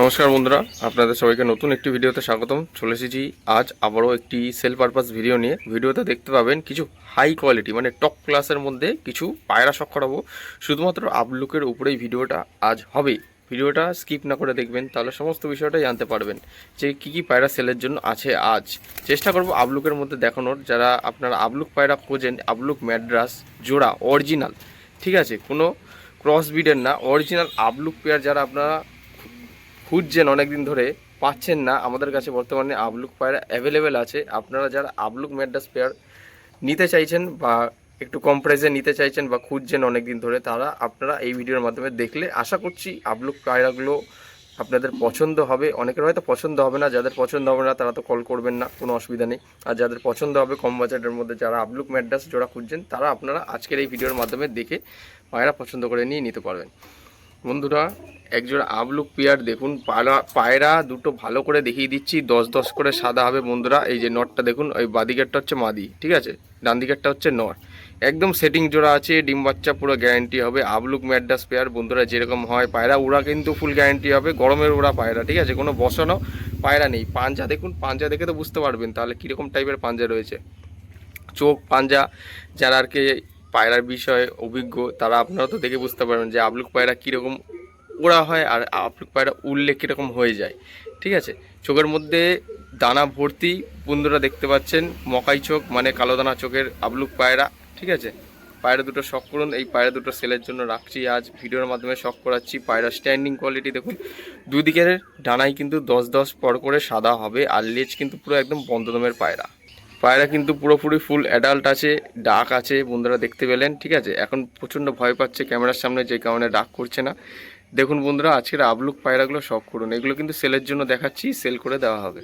নমস্কার বন্ধুরা, আপনাদের সবাইকে নতুন একটি ভিডিওতে স্বাগতম। চলে এসেছি আজ আবারও একটি সেল পারপাস ভিডিও নিয়ে। ভিডিওতে দেখতে পাবেন কিছু হাই কোয়ালিটি মানে টপ ক্লাসের মধ্যে কিছু পায়রা শখ করাবো শুধুমাত্র আপলুকের উপরেই ভিডিওটা আজ হবে। ভিডিওটা স্কিপ না করে দেখবেন, তাহলে সমস্ত বিষয়টা জানতে পারবেন যে কী কী পায়রা সেলের জন্য আছে আজ। চেষ্টা করব আপলুকের মধ্যে দেখানোর। যারা আপনারা আপলুক পায়রা খোঁজেন আপলুক ম্যাড্রাস জোড়া অরিজিনাল ঠিক আছে? কোনো ক্রস ব্রিডের না অরিজিনাল আপলুক পেয়ার যারা আপনারা খুঁজছেন অনেকদিন ধরে পাচ্ছেন না। আমাদের কাছে বর্তমানে আবলুক পায়রা অ্যাভেলেবেল আছে। আপনারা যারা আবলুক ম্যাড্রাস পেয়ার নিতে চাইছেন বা একটু কম প্রাইসে নিতে চাইছেন বা খুঁজছেন অনেকদিন ধরে, তারা আপনারা এই ভিডিওর মাধ্যমে দেখলে আশা করছি আবলুক পায়রাগুলো আপনাদের পছন্দ হবে। অনেকের হয়তো পছন্দ হবে না, যাদের পছন্দ হবে না তারা তো কল করবেন না, কোনো অসুবিধা নেই। আর যাদের পছন্দ হবে কম বাজেটের মধ্যে যারা আবলুক ম্যাড্রাস জোড়া খুঁজছেন তারা আপনারা আজকের এই ভিডিওর মাধ্যমে দেখে পায়রা পছন্দ করে নিয়ে নিতে পারবেন। বন্ধুরা একজোড়া আবলুক পেয়ার, দেখুন পায়রা পায়রা দুটো ভালো করে দেখিয়ে দিচ্ছি, দশ দশ করে সাদা হবে বন্ধুরা, এই যে নটটা দেখুন, ওই বাদিকেরটা হচ্ছে মাদি, ঠিক আছে? ডান দিকেরটা হচ্ছে নর একদম সেটিং জোড়া আছে, ডিম বাচ্চা পুরো গ্যারান্টি হবে, আবলুক ম্যাডাস পেয়ার, বন্ধুরা যেরকম হয়, পায়রা উড়া কিন্তু ফুল গ্যারান্টি হবে, গরমের উড়া পায়রা, ঠিক আছে? কোনো বসানো পায়রা নেই, পাঞ্জা, দেখুন, পাঞ্জা দেখে তো বুঝতে পারবেন, তাহলে কীরকম টাইপের পাঞ্জা রয়েছে। চোখ পাঞ্জা, যারা আর কি পায়রার বিষয়ে অভিজ্ঞ, তারা আপনারা তো দেখে বুঝতে পারবেন যে আবলুক পায়রা কীরকম ওড়া হয় আর আবলুক পায়রা উড়লে কীরকম হয়ে যায়। ঠিক আছে? চোখের মধ্যে দানা ভর্তি বন্ধুরা দেখতে পাচ্ছেন, মকাই চোখ মানে কালো দানা চোখের আবলুক পায়রা। ঠিক আছে? পায়রা দুটো শখ করুন এই পায়রা দুটো সেলের জন্য রাখছি আজ। ভিডিওর মাধ্যমে শখ করাচ্ছি পায়রা স্ট্যান্ডিং কোয়ালিটি দেখুন। দুদিকের ডানাই কিন্তু দশ দশ পর করে সাদা হবে, আর লেজ কিন্তু পুরো একদম বন্ধদমের পায়রা। পায়রা কিন্তু পুরোপুরি ফুল অ্যাডাল্ট আছে ডাক আছে, বন্ধুরা দেখতে পেলেন। ঠিক আছে? এখন প্রচণ্ড ভয় পাচ্ছে, ক্যামেরার সামনে যে কারণে ডাক করছে না। দেখুন বন্ধুরা, আজকের আবলুক পায়রাগুলো সব করুন। এগুলো কিন্তু সেলের জন্য দেখাচ্ছি, সেল করে দেওয়া হবে।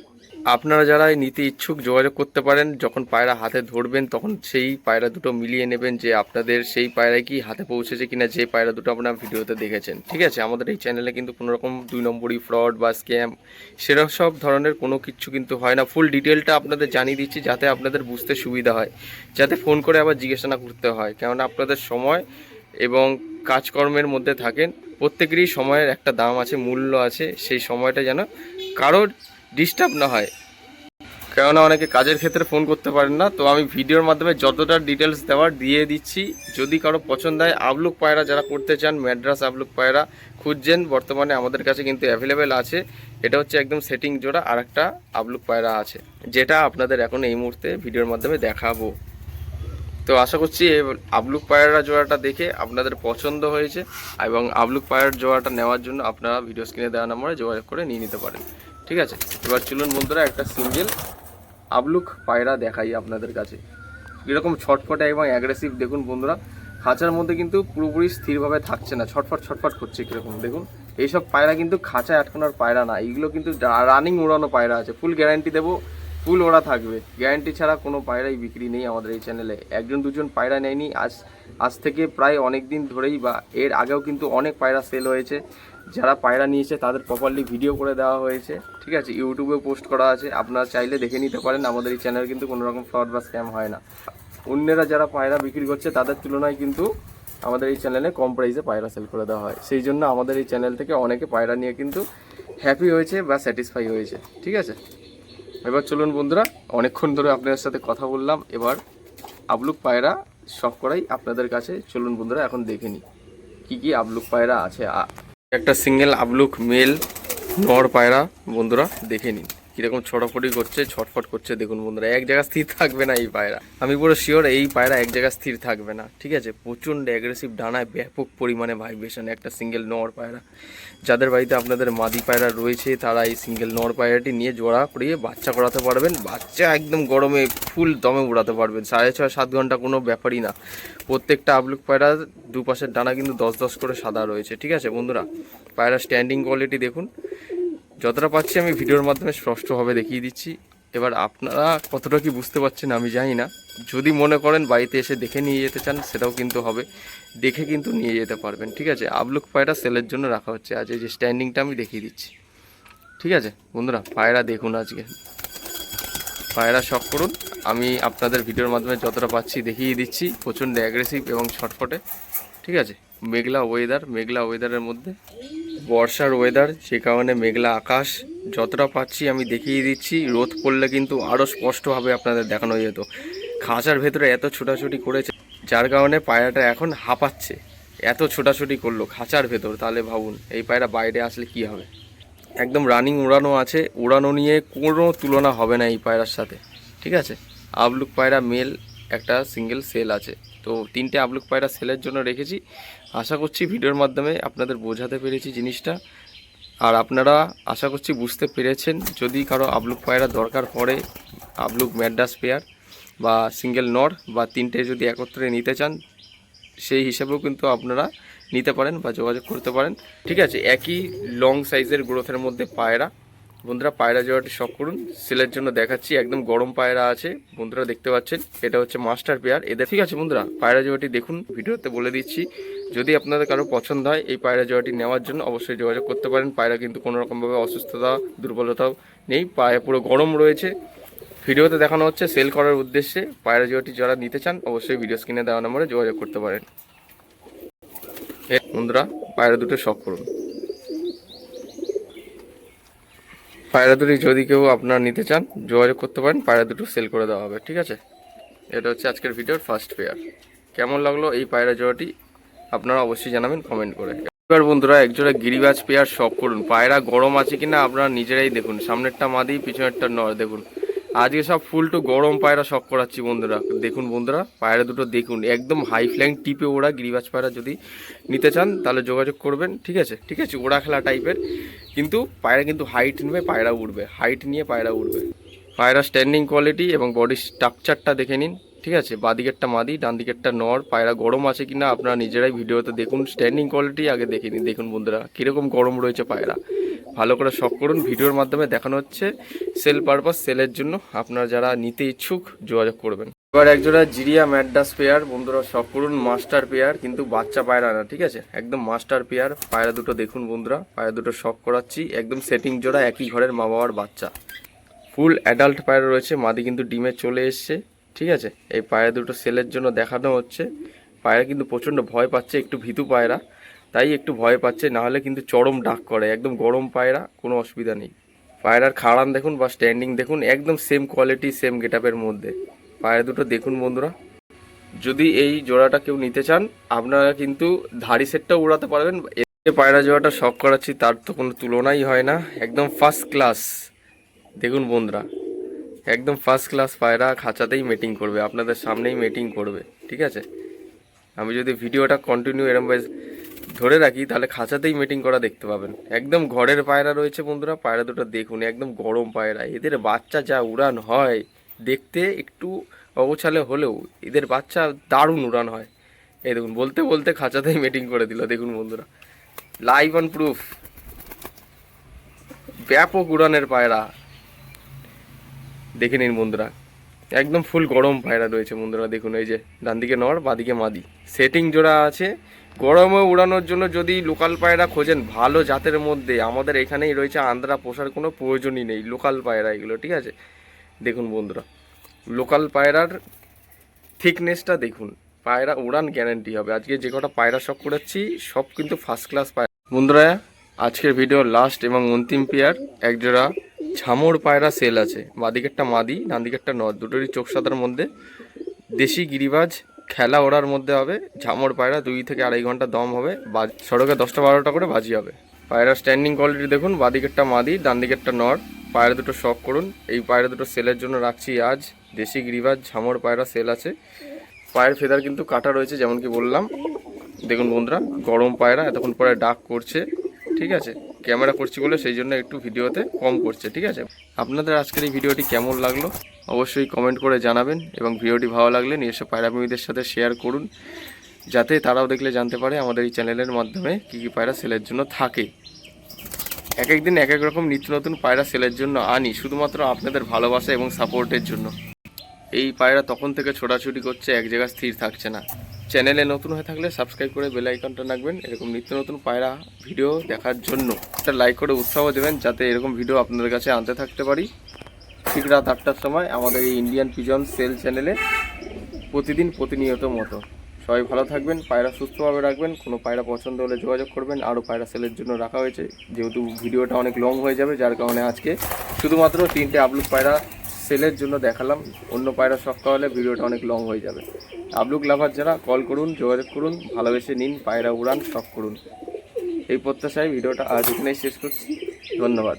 আপনারা যারা নিতে ইচ্ছুক যোগাযোগ করতে পারেন, যখন পায়রা হাতে ধরবেন, তখন সেই পায়রা দুটো মিলিয়ে নেবেন যে আপনাদের সেই পায়রায় কি হাতে পৌঁছেছে কিনা, যে পায়রা দুটো আপনারা ভিডিওতে দেখেছেন। ঠিক আছে? আমাদের এই চ্যানেলে কিন্তু কোনো রকম দুই নম্বরই ফ্রড বা স্ক্যাম সেরকম সব ধরনের কোনো কিছু কিন্তু হয় না। ফুল ডিটেলটা আপনাদের জানিয়ে দিচ্ছি যাতে আপনাদের বুঝতে সুবিধা হয়। যাতে ফোন করে আবার জিজ্ঞাসা না করতে হয়। কেননা আপনাদের সময় এবং কাজকর্মের মধ্যে থাকেন প্রত্যেকেরই সময়ের একটা দাম আছে, মূল্য আছে, সেই সময়টা যেন কারোর ডিস্টার্ব না হয়। কেননা অনেকে কাজের ক্ষেত্রে ফোন করতে পারেন না, তো আমি ভিডিওর মাধ্যমে যতটা ডিটেলস দেওয়ার দিয়ে দিচ্ছি। যদি কারও পছন্দ হয় আবলুক পায়রা যারা করতে চান ম্যাড্রাস আবলুক পায়রা খুঁজছেন, বর্তমানে আমাদের কাছে কিন্তু অ্যাভেলেবেল আছে। এটা হচ্ছে একদম সেটিং জোড়া আর একটা আবলুক পায়রা আছে, যেটা আপনাদের এখন এই মুহূর্তে ভিডিওর মাধ্যমে দেখাবো। তো আশা করছি আবলুক পায়রা জোড়াটা দেখে আপনাদের পছন্দ হয়েছে এবং আবলুক পায়রার জোড়াটা নেওয়ার জন্য আপনারা ভিডিও স্ক্রিনে দেওয়া নম্বরে যোগাযোগ করে নিয়ে নিতে পারেন। ঠিক আছে? এবার চলুন বন্ধুরা, একটা সিঙ্গেল আবলুক পায়রা দেখাই আপনাদের কাছে। এরকম ছটফটে এবং অ্যাগ্রেসিভ দেখুন বন্ধুরা, খাঁচার মধ্যে কিন্তু পুরোপুরি স্থিরভাবে থাকছে না, ছটফট ছটফট করছে কীরকম, দেখুন। এইসব পায়রা কিন্তু খাঁচায় আটকানোর পায়রা না, এইগুলো কিন্তু রানিং উড়ানো পায়রা আছে ফুল গ্যারান্টি দেবো। ফুল ওরা থাকবে। গ্যারান্টি ছাড়া কোনো পায়রাই বিক্রি নেই আমাদের এই চ্যানেলে একজন দুজন পায়রা নেয়নি, আজ আজ থেকে প্রায় অনেক দিন ধরেই বা এর আগেও কিন্তু অনেক পায়রা সেল হয়েছে। যারা পায়রা নিয়েছে তাদের প্রপারলি ভিডিও করে দেওয়া হয়েছে, ঠিক আছে? ইউটিউবে পোস্ট করা আছে, আপনারা চাইলে দেখে নিতে পারেন, আমাদের এই চ্যানেল কিন্তু কোনো রকম ফ্রড বা স্ক্যাম হয় না। অন্যেরা যারা পায়রা বিক্রি করছে, তাদের তুলনায় কিন্তু আমাদের এই চ্যানেলে কম প্রাইসে পায়রা সেল করে দেওয়া হয়। সেই জন্য আমাদের এই চ্যানেল থেকে অনেকে পায়রা নিয়ে কিন্তু হ্যাপি হয়েছে বা স্যাটিসফাই হয়েছে, ঠিক আছে? এবার চলুন বন্ধুরা, অনেকক্ষণ ধরে আপনাদের সাথে কথা বললাম। এবার আবলুক পায়রা সব করাই আপনাদের কাছে। চলুন বন্ধুরা, এখন দেখে নিই কী কী আবলুক পায়রা আছে। একটা সিঙ্গেল আবলুক মেল নর পায়রা, বন্ধুরা, দেখে নিন। কীরকম ছটাফটি করছে, ছটফট করছে, দেখুন বন্ধুরা, এক জায়গায় স্থির থাকবে না এই পায়রা। আমি পুরো শিওর এই পায়রা এক জায়গায় স্থির থাকবে না, ঠিক আছে? প্রচণ্ড অ্যাগ্রেসিভ ডানায় ব্যাপক পরিমাণে ভাইব্রেশন একটা সিঙ্গেল নর পায়রা। যাদের বাড়িতে আপনাদের মাদি পায়রা রয়েছে, তারা এই সিঙ্গেল নর পায়রাটি নিয়ে জোড়া করিয়ে বাচ্চা করাতে পারবেন। বাচ্চা একদম গরমে ফুল দমে উড়াতে পারবেন। সাড়ে ছয়, সাত ঘণ্টা কোনো ব্যাপারই না। প্রত্যেকটা আবলুক পায়রা দুপাশের ডানা কিন্তু দশ দশ করে সাদা রয়েছে, ঠিক আছে বন্ধুরা? পায়রা স্ট্যান্ডিং কোয়ালিটি দেখুন। যতটা পাচ্ছি আমি ভিডিওর মাধ্যমে স্পষ্টভাবে দেখিয়ে দিচ্ছি। এবার আপনারা কতটা কি বুঝতে পারছেন আমি জানি না। যদি মনে করেন বাড়িতে এসে দেখে নিয়ে যেতে চান, সেটাও কিন্তু হবে। দেখে কিন্তু নিয়ে যেতে পারবেন, ঠিক আছে? আবলুক পায়রা সেলের জন্য রাখা হচ্ছে। আজ এই যে স্ট্যান্ডিংটা আমি দেখিয়ে দিচ্ছি। ঠিক আছে? বন্ধুরা পায়রা দেখুন আজকে। পায়রা শখ করুন। আমি আপনাদের ভিডিওর মাধ্যমে যতটা পাচ্ছি দেখিয়ে দিচ্ছি। প্রচণ্ড অ্যাগ্রেসিভ এবং ছটফটে। ঠিক আছে? মেঘলা ওয়েদার মেঘলা ওয়েদারের মধ্যে বর্ষার ওয়েদার যে কারণে মেঘলা আকাশ, যতটা পাচ্ছি আমি দেখিয়ে দিচ্ছি। রোদ পড়লে কিন্তু আরও স্পষ্টভাবে আপনাদের দেখানো যেত। খাঁচার ভেতরে এত ছোটাছুটি করেছে, যার কারণে পায়রাটা এখন হাঁপাচ্ছে। এত ছোটাছুটি করল খাঁচার ভেতর, তাহলে ভাবুন, এই পায়রা বাইরে আসলে কি হবে? একদম রানিং উড়ানো আছে উড়ানো নিয়ে কোনো তুলনা হবে না এই পায়রার সাথে, ঠিক আছে? আবলুক পায়রা মেল একটা সিঙ্গেল সেল আছে। তো তিনটে আবলুক পায়রা সেলের জন্য রেখেছি। আশা করছি ভিডিওর মাধ্যমে আপনাদের বোঝাতে পেরেছি জিনিসটা। আর আপনারা আশা করছি বুঝতে পেরেছেন, যদি কারও আবলুক পায়রা দরকার পড়ে, আবলুক ম্যাডাস পেয়ার বা সিঙ্গেল নর বা তিনটে যদি একত্রে নিতে চান, সেই হিসাবেও কিন্তু আপনারা নিতে পারেন বা যোগাযোগ করতে পারেন। ঠিক আছে, একই লং সাইজের গ্রোথের মধ্যে পায়রা বন্ধুরা পায়রা জোড়াটি শখ করুন। সেলের জন্য দেখাচ্ছি, একদম গরম পায়রা আছে। বন্ধুরা দেখতে পাচ্ছেন, এটা হচ্ছে মাস্টার পেয়ার। এদের ঠিক আছে বন্ধুরা, পায়রা জোড়াটি দেখুন, ভিডিওতে বলে দিচ্ছি। যদি আপনাদের কারও পছন্দ হয় এই পায়রা জোড়াটি নেওয়ার জন্য, অবশ্যই যোগাযোগ করতে পারেন। পায়রা কিন্তু কোনো রকমভাবে অসুস্থতা, দুর্বলতাও নেই, পায়ে পুরো গরম রয়েছে। ভিডিওতে দেখানো হচ্ছে, সেল করার উদ্দেশ্যে পায়রা জোড়াটি যারা নিতে চান, অবশ্যই ভিডিও স্ক্রিনে দেওয়া নম্বরে যোগাযোগ করতে পারেন। বন্ধুরা, পায়রা দুটো শখ করুন। পায়রা দুটি যদি কেউ আপনার নিতে চান, যোগাযোগ করতে পারেন, পায়রা দুটো সেল করে দেওয়া হবে, ঠিক আছে? এটা হচ্ছে আজকের ভিডিওর ফার্স্ট পেয়ার কেমন লাগল এই পায়রা জোড়াটি? আপনারা অবশ্যই জানাবেন কমেন্ট করে। এবার বন্ধুরা, একজোড়া গিরিবাজ পেয়ার শখ করুন। পায়রা গরম আছে কিনা আপনারা নিজেরাই দেখুন। সামনেরটা মাদি, পিছনেরটা নর দেখুন। আজকে সব ফুল টু গরম পায়রা শখ করাচ্ছি বন্ধুরা। দেখুন বন্ধুরা, পায়রা দুটো দেখুন, একদম হাই ফ্ল্যাং টিপে ওরা গিরিবাজ পায়রা যদি নিতে চান, তাহলে যোগাযোগ করবেন, ঠিক আছে? ঠিক আছে ওড়া খেলা টাইপের কিন্তু পায়রা কিন্তু হাইট নেবে, পায়রা উঠবে হাইট নিয়ে পায়রা উঠবে পায়রা স্ট্যান্ডিং কোয়ালিটি এবং বডি স্ট্রাকচারটা দেখে নিন, ঠিক আছে? বাদিকেরটা মাদি ডান দিকেরটা নর, পায়রা গরম আছে কিনা আপনারা নিজেরাই ভিডিওতে দেখুন স্ট্যান্ডিং কোয়ালিটি আগে দেখে নিন। দেখুন বন্ধুরা, কীরকম গরম রয়েছে পায়রা। ভালো করে শখ করুন। ভিডিওর মাধ্যমে দেখানো হচ্ছে সেল পারপাস, সেলের জন্য আপনারা যারা নিতে ইচ্ছুক যোগাযোগ করবেন। এবার একজোড়া জিরিয়া ম্যাডাস পেয়ার, বন্ধুরা শখ করুন, মাস্টার পেয়ার, কিন্তু বাচ্চা পায়রা না, ঠিক আছে? একদম মাস্টার পেয়ার, পায়রা দুটো দেখুন বন্ধুরা, পায়রা দুটো শখ করাচ্ছি, একদম সেটিং জোড়া, একই ঘরের মা বাবার বাচ্চা। ফুল অ্যাডাল্ট পায়রা রয়েছে, মাদি কিন্তু ডিমে চলে এসছে, ঠিক আছে? এই পায়রা দুটো সেলের জন্য দেখানো হচ্ছে। পায়রা কিন্তু প্রচণ্ড ভয় পাচ্ছে, একটু ভীতু পায়রা। তাই একটু ভয় পাচ্ছে, নাহলে কিন্তু চরম ডাক করে, একদম গরম পায়রা, কোনো অসুবিধা নেই। পায়রার খাড়ান দেখুন বা স্ট্যান্ডিং দেখুন, একদম সেম কোয়ালিটি সেম গেট মধ্যে। পায়রা দুটো দেখুন বন্ধুরা। যদি এই জোড়াটা কেউ নিতে চান, আপনারা কিন্তু ধাড়ি সেটটাও উড়াতে পারবেন। যে পায়রা জোড়াটা শখ করাচ্ছি, তার তো কোনো তুলনাই হয় না। একদম ফার্স্ট ক্লাস দেখুন বন্ধুরা, একদম ফার্স্ট ক্লাস পায়রা খাঁচাতেই মিটিং করবে, আপনাদের সামনেই মিটিং করবে, ঠিক আছে? আমি যদি ভিডিওটা কন্টিনিউ এরম ধরে রাখি, তাহলে খাঁচাতেই মিটিং করা দেখতে পাবেন। একদম ঘরের পায়রা রয়েছে বন্ধুরা, পায়রা দুটো দেখুন, একদম গরম পায়রা। এদের বাচ্চা যা উড়ান হয়, দেখতে একটু অগোছালে হলেও এদের বাচ্চা দারুণ উড়ান হয়। এই দেখুন, বলতে বলতে খাঁচাতেই মিটিং করে দিল, দেখুন বন্ধুরা। লাইভ অন প্রুফ ব্যাপক উড়ানের পায়রা। দেখে নিন বন্ধুরা। একদম ফুল গরম পায়রা রয়েছে বন্ধুরা, দেখুন এই যে ডান দিকে নর, বাদিকে মাদি। সেটিং জোড়া আছে। গরমে উড়ানোর জন্য যদি লোকাল পায়রা খোঁজেন, ভালো জাতের মধ্যে, আমাদের এখানেই রয়েছে আন্দ্রা পোষার কোনো প্রয়োজনই নেই লোকাল পায়রা এগুলো, ঠিক আছে? দেখুন বন্ধুরা লোকাল পায়রার থিকনেসটা দেখুন, পায়রা উড়ান গ্যারান্টি হবে। আজকে যে কটা পায়রা শখ করেছি, সব কিন্তু ফার্স্ট ক্লাস পায়রা। বন্ধুরা, আজকের ভিডিও লাস্ট এবং অন্তিম পেয়ার একজোড়া ঝামর পায়রা সেল আছে। বাদিকেরটা মাদি ডান দিকেরটা নদ। দুটোরই চোখ সাদার মধ্যে। দেশি গিরিবাজ, খেলা ওড়ার মধ্যে হবে। ঝামর পায়রা দুই থেকে আড়াই ঘণ্টা দম হবে। সড়কে দশটা বারোটা করে বাজি হবে। পায়রা স্ট্যান্ডিং কোয়ালিটি দেখুন। বাদিকেরটা মাদি ডান দিকেরটা নর পায়রা দুটো শখ করুন। এই পায়রা দুটো সেলের জন্য রাখছি আজ দেশি গিরিবাজ, ঝামর পায়রা সেল আছে। পায়ের ফেদার কিন্তু কাটা রয়েছে যেমন কি বললাম। দেখুন বন্ধুরা, গরম পায়রা, এতক্ষণ পরে ডাক করছে। ঠিক আছে? ক্যামেরা করছি বলে সেই জন্য একটু ভিডিওতে কম করছে, ঠিক আছে? আপনাদের আজকের এই ভিডিওটি কেমন লাগল? অবশ্যই কমেন্ট করে জানাবেন এবং ভিডিওটি ভালো লাগলে নিজস্ব পায়রাপ্রেমীদের সাথে শেয়ার করুন, যাতে তারাও দেখলে জানতে পারে আমাদের এই চ্যানেলের মাধ্যমে কী কী পায়রা সেলের জন্য থাকে। এক এক দিন এক এক রকম নিত্য নতুন পায়রা সেলের জন্য আনি, শুধুমাত্র আপনাদের ভালোবাসা এবং সাপোর্টের জন্য। এই পায়রা তখন থেকে ছোটাছুটি করছে, এক জায়গায় স্থির থাকছে না। চ্যানেলে নতুন হয়ে থাকলে সাবস্ক্রাইব করে বেল আইকনটা রাখবেন এরকম নিত্য নতুন পায়রা ভিডিও দেখার জন্য। একটা লাইক করে উৎসাহ দেবেন যাতে এরকম ভিডিও আপনাদের কাছে আনতে থাকতে পারি। ঠিক রাত আটটার সময় আমাদের এই ইন্ডিয়ান পিজন সেল চ্যানেলে প্রতিদিন প্রতিনিয়ত মতো। সবাই ভালো থাকবেন, পায়রা সুস্থভাবে রাখবেন, কোনো পায়রা পছন্দ হলে যোগাযোগ করবেন, আরও পায়রা সেলের জন্য রাখা হয়েছে। যেহেতু ভিডিওটা অনেক লং হয়ে যাবে, যার কারণে আজকে শুধুমাত্র তিনটে আপলুক পায়রা সেলের জন্য দেখালাম। অন্য পায়রা সপ্তাহ হলে ভিডিওটা অনেক লং হয়ে যাবে। আবলুক লাভার যারা কল করুন, যোগাযোগ করুন, ভালোবেসে নিন, পায়রা উড়ান, শখ করুন। এই প্রত্যাশায় ভিডিওটা আজ এখানেই শেষ করছি। ধন্যবাদ।